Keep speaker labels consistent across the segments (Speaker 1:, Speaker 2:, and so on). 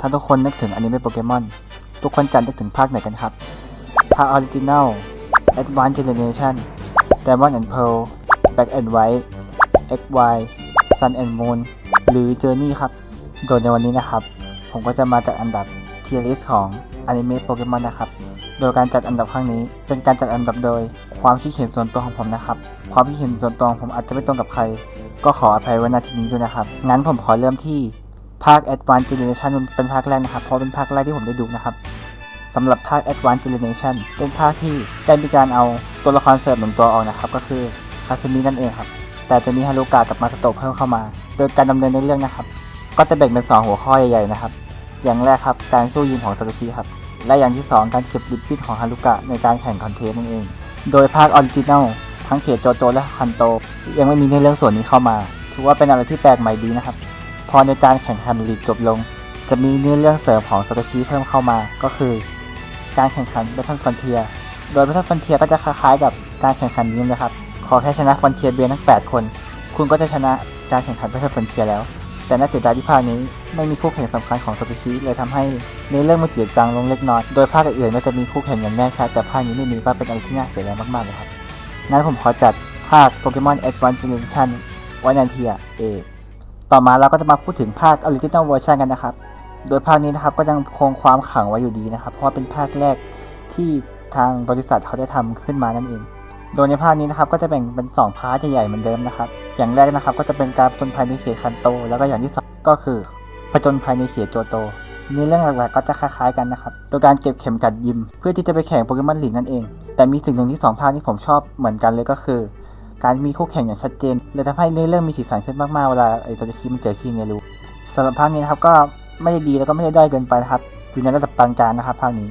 Speaker 1: ถ้าทุกคนนึกถึงอนิเมะโปเกมอน ทุกคนจะนึกถึงภาคไหนกันครับ ภาคออริจินัล Advanced Generation Diamond and Pearl Black and White XY Sun and Moon หรือ Journey ครับ โดยในวันนี้นะครับ ผมก็จะมาจัดอันดับ tier list ของอนิเมะโปเกมอนนะครับ โดยการจัดอันดับครั้งนี้ เป็นการจัดอันดับโดยความคิดเห็นส่วนตัวของผมนะครับ ความคิดเห็นส่วนตัวของผมอาจจะไม่ตรงกับใคร ก็ขออภัยไว้ณที่นี้ด้วยนะครับ งั้นผมขอเริ่มที่ ภาค Advanced Generation เป็นภาคแรกนะครับ เพราะเป็นภาคแรกที่ผมได้ดูนะครับสำหรับภาค Advanced Generation เป็นภาคที่ได้มีการเอาตัวละครเสริมหนึ่งตัวออกนะครับ ก็คือคาซึมินั่นเองครับ แต่จะมีฮารุกะกับมาสโตเพิ่มเข้ามา โดยการดำเนินในเรื่องนะครับ ก็จะแบ่งเป็นสองหัวข้อใหญ่ๆนะครับ อย่างแรกครับการสู้ยิมของซาโตชิครับและอย่างที่ 2 การเก็บดิบบิ้ของฮารุกะในการแข่งคอนเทสต์นั่นเอง โดยภาคออริจินัลทั้งเขตโจโจและคันโต ยังไม่มีในเรื่องส่วนนี้เข้ามา ถือว่าเป็นอะไรที่แปลกใหม่ดีนะครับ พอในการแข่งขันลีกจบลง จะมีเนื้อเรื่องเสริมของซาโตชิเพิ่มเข้ามาก็คือ การแข่งขัน Battle Frontier โดย Battle Frontier ก็จะคล้ายๆกับการแข่งขันนี้นะครับ ขอแค่ชนะ Frontier เบียทั้ง 8 คน คุณก็จะชนะการแข่งขัน Battle Frontier แล้ว แต่น่าเสียดายที่ภาคนี้ไม่มีคู่แข่งสำคัญของซาโตชิเลยทำให้ในเรื่องมันจืดจางลงเล็กน้อย โดยภาคอื่นๆก็จะมีคู่แข่งอย่างแน่ชัดแต่ภาคนี้ไม่มีก็เป็นอะไรที่น่าเสียดายมากๆเลยครับงั้นผมขอจัดภาค Pokemon Advanced Generation ไว้ในเทียเอ ต่อมาเราก็จะมาพูดถึงภาค Original Version กันนะครับ โดยภาคนี้นะครับก็ยังคงความขังไว้อยู่ดีนะครับ เพราะว่าเป็นภาคแรกที่ทางบริษัทเขาได้ทำขึ้นมานั่นเอง โดยในภาคนี้นะครับก็จะแบ่งเป็น2พาร์ทใหญ่ๆเหมือนเดิมนะครับ อย่างแรกนะครับก็จะเป็นการผจญภัยในเขตคันโต แล้วก็อย่างที่สองก็คือผจญภัยในเขตโจโตเนื้อเรื่องหลักๆก็จะคล้ายๆกันนะครับ โดยการเก็บเข็มกัดยิม เพื่อที่จะไปแข่งโปเกมอนลีกนั่นเอง แต่มีสิ่งหนึ่งที่สองภาคที่ผมชอบเหมือนกันเลยก็คือ การมีคู่แข่งอย่างชัดเจนเลยทำให้เนื้อเรื่องมีสีสันขึ้นมากๆเวลาไอ้ตัวชิมันเจอชิเงรูสำหรับภาคนี้นะครับก็ไม่ได้ดีแล้วก็ไม่ได้ด้อยเกินไปนะครับอยู่ในระดับปานกลางนะครับภาคนี้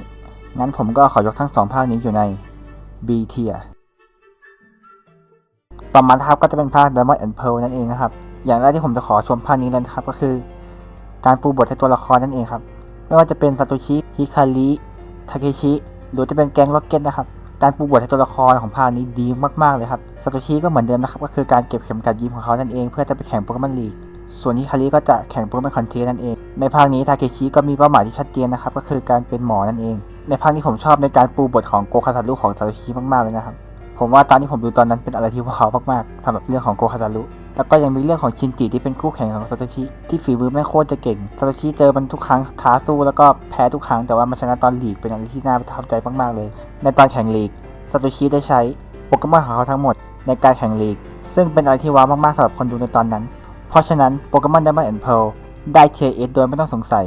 Speaker 1: งั้นผมก็ขอยกทั้งสองภาคนี้อยู่ใน B tier ต่อมาครับก็จะเป็นภาค Diamond and Pearl นั่นเองนะครับ อย่างแรกที่ผมจะขอชมภาคนี้เลยนะครับก็คือ การปูบทให้ตัวละครนั่นเองครับ ไม่ว่าจะเป็นซาโตชิ ฮิคาริ ทาเคชิ หรือจะเป็นแก๊งล็อกเก็ตนะครับ การปูบทให้ตัวละครของภาคนี้ดีมากๆเลยครับซาโตชิก็เหมือนเดิมนะครับก็คือการเก็บเข็มกัดยิมของเขานั่นเองเพื่อจะไปแข่งโปเกมอนลีกส่วนฮิคาริก็จะแข่งโปเกมอนคอนเทสนั่นเอง ในภาคนี้ทาเคชิก็มีเป้าหมายที่ชัดเจนนะครับก็คือการเป็นหมอนั่นเอง ในภาคนี้ผมชอบในการปูบทของโกคาซารุของซาโตชิมากๆเลยนะครับผมว่าตอนที่ผมดูตอนนั้นเป็นอะไรที่ว้าวมากๆสำหรับเรื่องของโกคาซารุ แล้วก็ยังมีเรื่องของชินจิที่เป็นคู่แข่งของซาโตชิที่ฝีมือไม่โคตรจะเก่งซาโตชิเจอมันทุกครั้งท้าสู้แล้วก็แพ้ทุกครั้งแต่ว่ามันชนะตอนลีกเป็นอะไรที่น่าประทับใจมากๆเลย ในตอนแข่งลีกซาโตชิได้ใช้โปเกมอนของเขาทั้งหมดในการแข่งลีก ซึ่งเป็นอะไรที่ว้าวมากๆสำหรับคนดูในตอนนั้น เพราะฉะนั้นโปเกมอน Diamond and Pearl ได้ TS โดยไม่ต้องสงสัย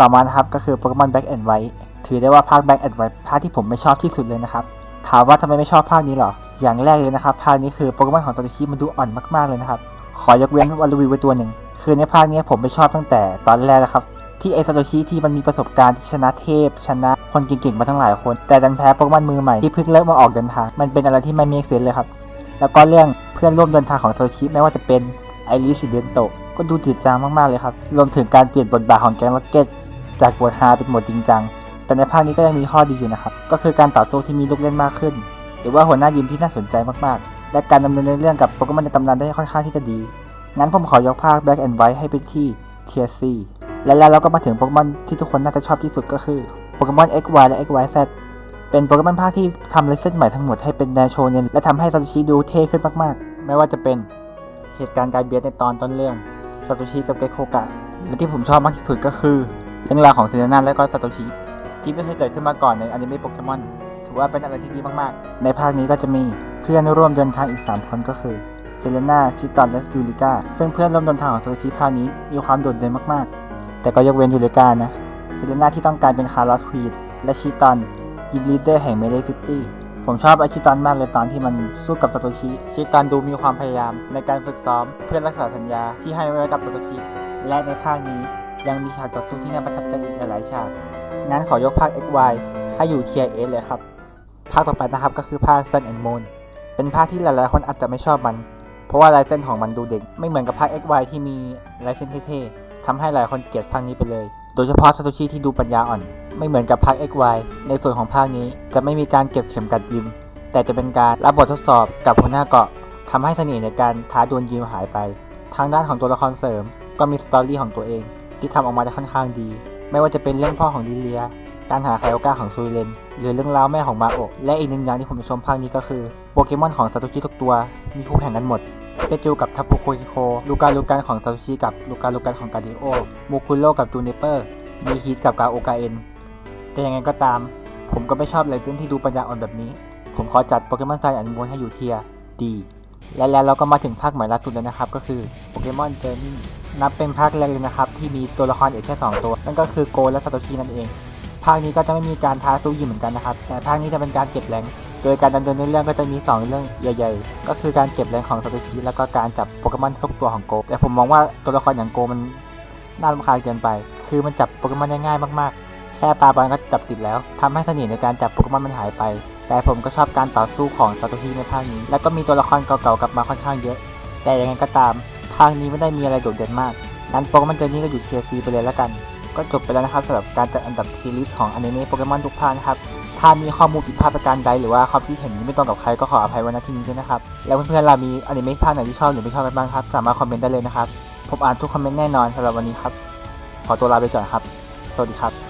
Speaker 1: ต่อมานะครับก็คือโปเกมอน Black and White ถือได้ว่าภาค Black and White ภาคที่ผมไม่ชอบที่สุดเลยนะครับ ถามว่าทำไมไม่ชอบภาคนี้หรอ อย่างแรกเลยนะครับ ภาคนี้คือโปเกมอนของซาโตชิมันดูอ่อนมากๆเลยนะครับ ขอยกเว้นวาลูวีไว้ตัวหนึ่ง คือในภาคนี้ผมไม่ชอบตั้งแต่ตอนแรกนะครับ ที่ไอซาโตชิที่มันมีประสบการณ์ที่ชนะเทพ ชนะคนเก่งๆมาทั้งหลายคน แต่ดันแพ้โปเกมอนมือใหม่ที่เพิ่งเริ่มมาออกเดินทาง มันเป็นอะไรที่ไม่มีเซนเลยครับ แล้วก็เรื่องเพื่อนร่วมเดินทางของซาโตชิไม่ว่าจะเป็นไอริสเดนโตก็ดูจืดจางมากๆเลยครับ รวมถึงการเปลี่ยนบทบาทของแก๊งล็อกเก็ตจากบทฮาเป็นบทจริงจัง แต่ในภาคนี้ก็ยังมีข้อดีอยู่นะครับ ก็คือการต่อสู้ที่มีลูกเล่นมากขึ้น หรือว่าหัวหน้ายิมที่น่าสนใจมากๆ และการดำเนินเรื่องกับโปเกมอนในตำนานได้ค่อนข้างที่จะดี งั้นผมขอยกภาค Black and White ให้เป็นที่ Tier C และแล้วเราก็มาถึงโปเกมอนที่ทุกคนน่าจะชอบที่สุดก็คือโปเกมอน XY และ XYZ เป็นโปเกมอนภาคที่ทำเลเซนใหม่ทั้งหมดให้เป็นแนวโชเนนและทำให้ซาโตชิดูเท่ขึ้นมากๆ ไม่ว่าจะเป็นเหตุการณ์การเบียดในตอนต้นเรื่องซาโตชิกับเกโคกะและที่ผมชอบมากที่สุดก็คือ เรื่องราวของเซนาและก็ซาโตชิ ที่ไม่เคยเกิดขึ้นมาก่อนในอนิเมะโปเกมอนถือว่าเป็นอะไรที่ดีมากๆ ในภาคนี้ก็จะมีเพื่อนร่วมเดินทางอีก 3 คนก็คือเซเลน่าชิตอนและยูริก้าซึ่งเพื่อนร่วมเดินทางของซโตชิภาคนี้มีความโดดเด่นมากๆ แต่ก็ยกเว้นยูริก้านะเซเลน่าที่ต้องการเป็นคาร์ลอสควีดและชิตอนยิมลีดเดอร์แห่งเมเลซิตี้ผมชอบอชิตอนมากเลยตอนที่มันสู้กับซาโตชิ ชิตอนดูมีความพยายามในการฝึกซ้อมเพื่อรักษาสัญญาที่ให้ไว้กับซาโตชิ และในภาคนี้ยังมีฉากต่อสู้ที่น่าประทับใจอีกหลายฉาก งั้นขอยกภาค XY ให้อยู่ Tier S เลยครับ ภาคต่อไปนะครับก็คือภาค Sun and Moon เป็นภาคที่หลายๆคนอาจจะไม่ชอบมัน เพราะว่าลายเส้นของมันดูเด็ก ไม่เหมือนกับภาค XY ที่มีลายเส้นเท่ๆทำให้หลายคนเกลียดภาคนี้ไปเลย โดยเฉพาะซาโตชิที่ดูปัญญาอ่อน ไม่เหมือนกับภาค XY ในส่วนของภาคนี้จะไม่มีการเก็บเข็มกัดยิม แต่จะเป็นการรับบททดสอบกับหัวหน้าเกาะทำให้เสน่ห์ในการท้าดวลยิมหายไป ทางด้านของตัวละครเสริม ก็มีสตอรี่ของตัวเอง ที่ทำออกมาได้ค่อนข้างดี ไม่ว่าจะเป็นเรื่องพ่อของลิเลีย การหาไคโอกาของซูเลน หรือเรื่องราวแม่ของมาโอะและอีกหนึ่งอย่างที่ผมจะชมภาคนี้ก็คือ โปเกมอนของซาโตชิทุกตัว มีคู่แข่งกันหมดเปจูกับทัพปูโคคิโค ลูกาลูกันของซาโตชิกับลูกาลูกันของกาดิโอมูคุโร่กับจูเนเปอร์มีฮีทกับกาโอกาเอ็นแต่ยังไงก็ตาม ผมก็ไม่ชอบไลเซนที่ดูปัญญาอ่อนแบบนี้ ผมขอจัดโปเกมอนไซอันมวนให้อยู่เทียดีและแล้วเราก็มาถึงภาคใหม่ล่าสุดแล้วนะครับ ก็คือโปเกมอนเจอร์นี่ นับเป็นภาคแรกเลยนะครับ ที่มีตัวละครเอกแค่ 2 ตัว นั่นก็คือโกและซาโตชินั่นเอง ภาคนี้ก็จะไม่มีการท้าสู้ยิมเหมือนกันนะครับ แต่ภาคนี้จะเป็นการเก็บแรง โดยการดำเนินเรื่องก็จะมี 2 เรื่องใหญ่ๆ ก็คือการเก็บแรงของซาโตชิแล้วก็การจับโปเกมอนทุกตัวของโก แต่ผมมองว่าตัวละครอย่างโกมันน่ารำคาญเกินไป คือมันจับโปเกมอนได้ง่ายมากๆ แค่ปลาบอลก็จับติดแล้วทำให้เสน่ห์ในการจับโปเกมอนมันหายไป แต่ผมก็ชอบการต่อสู้ของซาโตชิในภาคนี้ แล้วก็มีตัวละครเก่าๆกลับมาค่อนข้างเยอะ แต่ยังไงก็ตาม ภาคนี้ไม่ได้มีอะไรโดดเด่นมากงั้นโปเกมอนเจอร์นี่ก็อยู่เทียร์ซีไปเลยแล้วกัน ก็จบไปแล้วนะครับสำหรับการจัดอันดับซีรีส์ของอนิเมะโปเกมอนทุกภาคนะครับถ้ามีข้อมูลผิดพลาดประการใดหรือว่าความคิดเห็นไม่ตรงกับใครก็ขออภัยไว้ณที่นี้ด้วยนะครับ แล้วเพื่อนๆเรามีอนิเมะภาคไหนที่ชอบหรือไม่ชอบกันบ้างครับ สามารถคอมเมนต์ได้เลยนะครับ ผมอ่านทุกคอมเมนต์แน่นอนสำหรับวันนี้ครับ ขอตัวลาไปก่อนครับ สวัสดีครับ